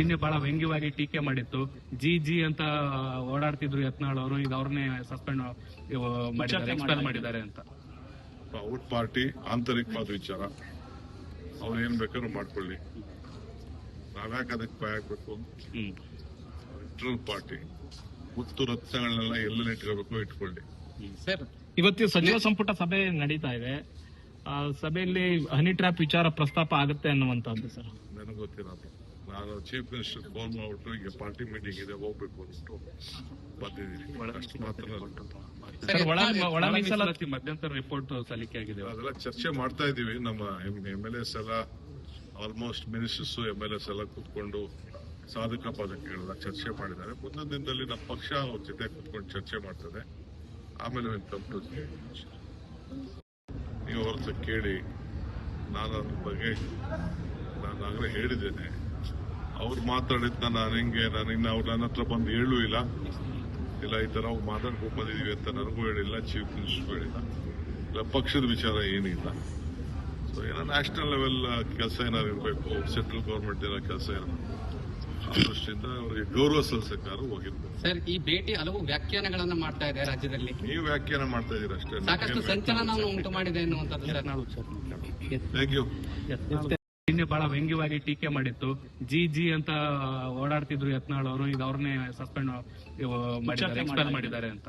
ನಿನ್ನೆ ಬಹಳ ವ್ಯಂಗ್ಯವಾಗಿ ಟೀಕೆ ಮಾಡಿತ್ತು. ಜಿ ಜಿ ಅಂತ ಓಡಾಡ್ತಿದ್ರು ಯತ್ನಾಳ್ ಅವರು ಈಗ ಅವ್ರನ್ನೇ ಸಸ್ಪೆಂಡ್ ಮಾಡಿದ್ದಾರೆ ಎಕ್ಸ್ಪೆಲ್ ಮಾಡಿದ್ದಾರೆ. ಅಂತ. ಔಟ್ ಪಾರ್ಟಿ ಆಂತರಿಕವಾದ ವಿಚಾರ. ಅವ್ರು ಏನ್ ಬೇಕಾದ್ರೂ ಮಾಡ್ಕೊಳ್ಳಿ. ನಾವ್ಯಾಕೆ ಅದಕ್ಕೆ ಭಯ ಹಾಕ್ಬೇಕು ಹ್ಮ್. ಇಂಟರ್ನಲ್ ಪಾರ್ಟಿ ಮುತ್ತು ರತ್ನಗಳನ್ನೆಲ್ಲ ಎಲ್ಲೆಲ್ಲ ಇಟ್ಕೋಬೇಕು ಇಟ್ಕೊಳ್ಳಿ. ಸರ್ ಇವತ್ತು ಸಚಿವ ಸಂಪುಟ ಸಭೆ ನಡೀತಾ ಇದೆ. ಆ ಸಭೆಯಲ್ಲಿ ಹನಿ ಟ್ರ್ಯಾಪ್ ವಿಚಾರ ಪ್ರಸ್ತಾಪ ಆಗುತ್ತೆ ಅನ್ನುವಂಥದ್ದು ಸರ್. ನನಗೆ ಗೊತ್ತಿರೋದು. ನಾನು ಚೀಫ್ ಮಿನಿಸ್ಟರ್ ಫೋನ್ ಮಾಡ್ಬಿಟ್ಟು ಈಗ ಪಾರ್ಟಿ ಮೀಟಿಂಗ್ ಇದೆ ಹೋಗ್ಬೇಕು ಅಂದ್ಬಿಟ್ಟು ಬಂದಿದ್ದೀನಿ. ಅಷ್ಟು ಮಾತ್ರ ಮಧ್ಯಂತರ ರಿಪೋರ್ಟ್ ಸಲ್ಲಿಕೆ ಆಗಿದೆ. ಅದೆಲ್ಲ ಚರ್ಚೆ ಮಾಡ್ತಾ ಇದೀವಿ ನಮ್ಮ ಎಂ ಎಲ್ ಎಸ್ ಎಲ್ಲ almost ministers M L S ಎಲ್ಲ ಕೂತ್ಕೊಂಡು ಸಾಧಕ ಪದಕಗಳೆಲ್ಲ ಚರ್ಚೆ ಮಾಡಿದ್ದಾರೆ. ಮುಂದಿನ ದಿನದಲ್ಲಿ ನಮ್ಮ ಪಕ್ಷ ಅವ್ರ ಜೊತೆ ಕೂತ್ಕೊಂಡು ಚರ್ಚೆ ಮಾಡ್ತದೆ. ಆಮೇಲೆ ನೀವು ಅವ್ರ ಕೇಳಿ ನಾನು ಅದ್ರ ಬಗ್ಗೆ ನಾನು ಆಗಲೇ ಹೇಳಿದ್ದೇನೆ. ಅವ್ರು ಮಾತಾಡಿದ್ನ ನಾನು ಹಿಂಗೆ? ನಾನು ಇನ್ನು ಅವ್ರು ನನ್ನ ಹತ್ರ ಬಂದು ಹೇಳೂ ಇಲ್ಲ. ಇಲ್ಲ ಈ ತರ ಅವ್ರು ಮಾತಾಡ್ಕೊಂಡು ಬಂದಿದೀವಿ ಅಂತ ನನಗೂ ಹೇಳಿಲ್ಲ ಚೀಫ್ ಮಿನಿಸ್ಟರ್ ಹೇಳಿಲ್ಲ. ಇಲ್ಲ ಪಕ್ಷದ ವಿಚಾರ ಏನಿಲ್ಲ. ಸೊ ಏನೋ ನ್ಯಾಷನಲ್ ಲೆವೆಲ್ ಕೆಲಸ ಏನಾದ್ರು ಇರಬೇಕು. ಸೆಂಟ್ರಲ್ ಗೌರ್ಮೆಂಟ್ ಏನೋ ಕೆಲಸ ಇರಬೇಕು. ಆ ದೃಷ್ಟಿಯಿಂದ ಅವರಿಗೆ ಗೌರವ ಸಲ್ಲಿಸಕ್ಕಾದ್ರು ಹೋಗಿರ್ಬೇಕು. ಸರ್ ಈ ಭೇಟಿ ಹಲವು ವ್ಯಾಖ್ಯಾನಗಳನ್ನ ಮಾಡ್ತಾ ಇದೆ ರಾಜ್ಯದಲ್ಲಿ. ನೀವು ವ್ಯಾಖ್ಯಾನ ಮಾಡ್ತಾ ಇದ್ದೀರಾ ಅಷ್ಟೇ. ಸಾಕಷ್ಟು ಸಂಚಲನವನ್ನು ಉಂಟು ಮಾಡಿದೆ ಅನ್ನುವಂಥದ್ದು ಸರ್. ಥ್ಯಾಂಕ್ ಯು ನಿನ್ನೆ ಬಹಳ ವ್ಯಂಗ್ಯವಾಗಿ ಟೀಕೆ ಮಾಡಿತ್ತು. ಜಿ ಜಿ ಅಂತ ಓಡಾಡ್ತಿದ್ರು ಯತ್ನಾಳ್ ಅವರು ಈಗ ಅವ್ರನ್ನೇ ಸಸ್ಪೆಂಡ್ ಮಾಡಿದ್ದಾರೆ ಎಕ್ಸ್ಪೆಲ್ ಮಾಡಿದ್ದಾರೆ. ಅಂತ.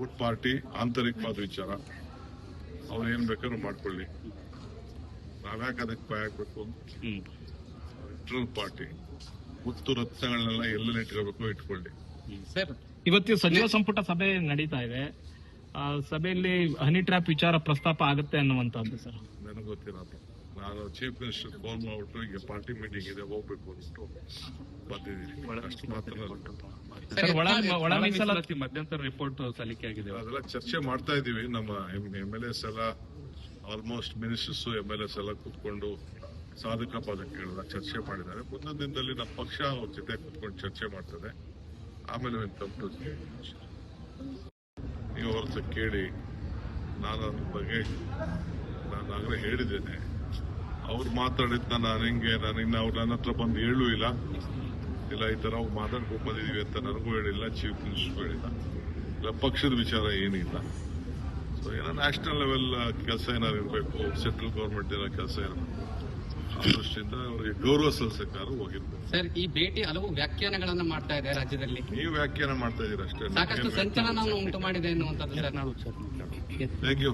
ಔಟ್ ಪಾರ್ಟಿ ಆಂತರಿಕವಾದ ವಿಚಾರ. ಅವ್ರು ಏನ್ ಬೇಕಾದ್ರು ಮಾಡ್ಕೊಳ್ಳಿ. ನಾವ್ಯಾಕೆ ಅದಕ್ಕೆ ಭಯ ಹಾಕ್ಬೇಕು ಹ್ಮ್. ಇಂಟರ್ನಲ್ ಪಾರ್ಟಿ ಮುತ್ತು ರತ್ನಗಳನ್ನೆಲ್ಲ ಎಲ್ಲೆಲ್ಲ ಇಟ್ಕೋಬೇಕು ಇಟ್ಕೊಳ್ಳಿ. ಸರ್ ಇವತ್ತು ಸಚಿವ ಸಂಪುಟ ಸಭೆ ನಡೀತಾ ಇದೆ. ಆ ಸಭೆಯಲ್ಲಿ ಹನಿ ಟ್ರ್ಯಾಪ್ ವಿಚಾರ ಪ್ರಸ್ತಾಪ ಆಗುತ್ತೆ ಅನ್ನುವಂಥದ್ದು ಸರ್. ನನಗೆ ಗೊತ್ತಿರೋದು. ನಾನು ಚೀಫ್ ಮಿನಿಸ್ಟರ್ ಫೋನ್ ಮಾಡಿಬಿಟ್ಟು ಈಗ ಪಾರ್ಟಿ ಮೀಟಿಂಗ್ ಇದೆ ಹೋಗ್ಬೇಕು ಅಂದ್ಬಿಟ್ಟು ಬಂದಿದ್ದೀನಿ ಅಷ್ಟು ಮಾತ್ರ ಮಧ್ಯಂತರ ರಿಪೋರ್ಟ್ ಸಲ್ಲಿಕೆ ಆಗಿದೆ. ಅದೆಲ್ಲ ಚರ್ಚೆ ಮಾಡ್ತಾ ಇದೀವಿ ನಮ್ಮ ಎಂ ಎಲ್ ಎಸ್ ಎಲ್ಲ almost ministers M L S ಎಲ್ಲ ಕೂತ್ಕೊಂಡು ಸಾಧಕ ಬಾಧಕಗಳೆಲ್ಲ ಚರ್ಚೆ ಮಾಡಿದ್ದಾರೆ. ಮುಂದಿನ ದಿನದಲ್ಲಿ ನಮ್ಮ ಪಕ್ಷ ಅವ್ರ ಜೊತೆ ಕೂತ್ಕೊಂಡು ಚರ್ಚೆ ಮಾಡ್ತದೆ. ಆಮೇಲೆ. ನೀವು ಅವ್ರ ಕೇಳಿ ನಾನು ಅದ್ರ ಬಗ್ಗೆ ನಾನು ಆಗಲೇ ಹೇಳಿದ್ದೇನೆ. ಅವ್ರು ಮಾತಾಡಿದ್ನ ನಾನು ಹಿಂಗೆ ನಾನು ಇನ್ನು ಅವ್ರು ನನ್ನ ಹತ್ರ ಬಂದು ಹೇಳೂ ಇಲ್ಲ. ಇಲ್ಲ ಈ ತರ ಅವ್ರು ಮಾತಾಡ್ಕೊಂಡು ಬಂದಿದೀವಿ ಅಂತ ನನಗೂ ಹೇಳಿಲ್ಲ ಚೀಫ್ ಮಿನಿಸ್ಟರ್ ಹೇಳಿಲ್ಲ. ಇಲ್ಲ ಪಕ್ಷದ ವಿಚಾರ ಏನಿಲ್ಲ ಸೊ ಏನೋ ನ್ಯಾಷನಲ್ ಲೆವೆಲ್ ಕೆಲಸ ಏನಾದ್ರು ಇರಬೇಕು ಸೆಂಟ್ರಲ್ ಗೌರ್ಮೆಂಟ್ ಏನೋ ಕೆಲಸ ಇರಬೇಕು ದೃಷ್ಟಿಯಿಂದ ಅವರಿಗೆ ಗೌರವ ಸಲ್ಲಿಸಕ್ಕಾದ್ರೂ ಹೋಗಿರ್ಬೇಕು. ಸರ್ ಈ ಭೇಟಿ ಹಲವು ವ್ಯಾಖ್ಯಾನಗಳನ್ನ ಮಾಡ್ತಾ ಇದೆ ರಾಜ್ಯದಲ್ಲಿ. ನೀವು ವ್ಯಾಖ್ಯಾನ ಮಾಡ್ತಾ ಇದೀರ ಅಷ್ಟೇ ಸಾಕಷ್ಟು ಸಂಚಲನವನ್ನು ಉಂಟು ಮಾಡಿದೆ ಅನ್ನುವಂಥದ್ದು ಸರ್ ಥ್ಯಾಂಕ್ ಯು